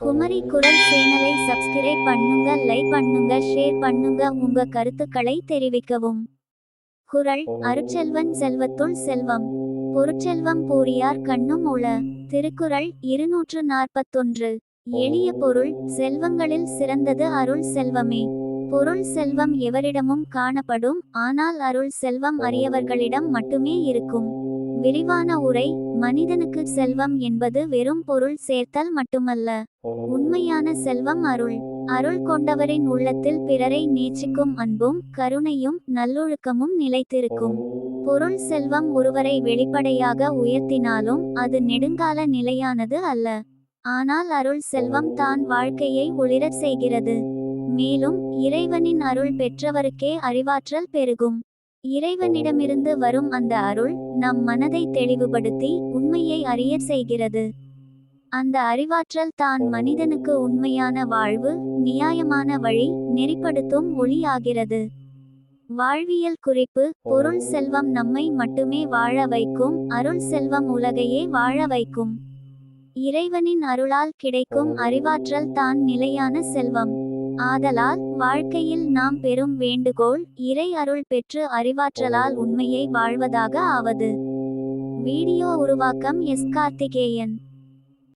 குமரி குரல் சேனலை சப்ஸ்கிரைப் பண்ணுங்க லைக் பண்ணுங்க ஷேர் பண்ணுங்க. உங்க கருத்துக்களை தெரிவிக்கவும். குரல் அருட்செல்வன் செல்வத்துள் செல்வம். பொருட்செல்வம் பூரியார் கண்ணும் உள. திருக்குறள் இருநூற்று நாற்பத்தொன்று. எளிய பொருள் செல்வங்களில் சிறந்தது அருள் செல்வமே. பொருள் செல்வம் எவரிடமும் காணப்படும் ஆனால் அருள் செல்வம் அறியவர்களிடம் மட்டுமே இருக்கும். விரிவான உரை மனிதனுக்கு செல்வம் என்பது வெறும் பொருள் சேர்த்தல் மட்டுமல்ல. உண்மையான செல்வம் அருள். அருள் கொண்டவரின் உள்ளத்தில் பிறரை நேசிக்கும் அன்பும் கருணையும் நல்லொழுக்கமும் நிலைத்திருக்கும். பொருள் செல்வம் ஒருவரை வெளிப்படையாக உயர்த்தினாலும் அது நெடுங்கால நிலையானது அல்ல. ஆனால் அருள் செல்வம் தான் வாழ்க்கையை ஒளிரச் செய்கிறது. மேலும் இறைவனின் அருள் பெற்றவருக்கே அறிவாற்றல் பெருகும். இறைவனிடமிருந்து வரும் அந்த அருள் நம் மனதை தெளிவுபடுத்தி உண்மையை அறிய செய்கிறது. அந்த அறிவாற்றல் தான் மனிதனுக்கு உண்மையான வாழ்வு நியாயமான வழி நெறிப்படுத்தும் ஒளி ஆகிறது வாழ்வியல் குறிப்பு பொருள் செல்வம் நம்மை மட்டுமே வாழ வைக்கும் அருள் செல்வம் உலகையே வாழ வைக்கும். இறைவனின் அருளால் கிடைக்கும் அறிவாற்றல் தான் நிலையான செல்வம். ஆதலால் வாழ்க்கையில் நாம் பெறும் வேண்டுகோள் இறை அருள் பெற்று அறிவாற்றலால் உண்மையை வாழ்வதாக ஆவது. வீடியோ உருவாக்கம் எஸ். கார்த்திகேயன்.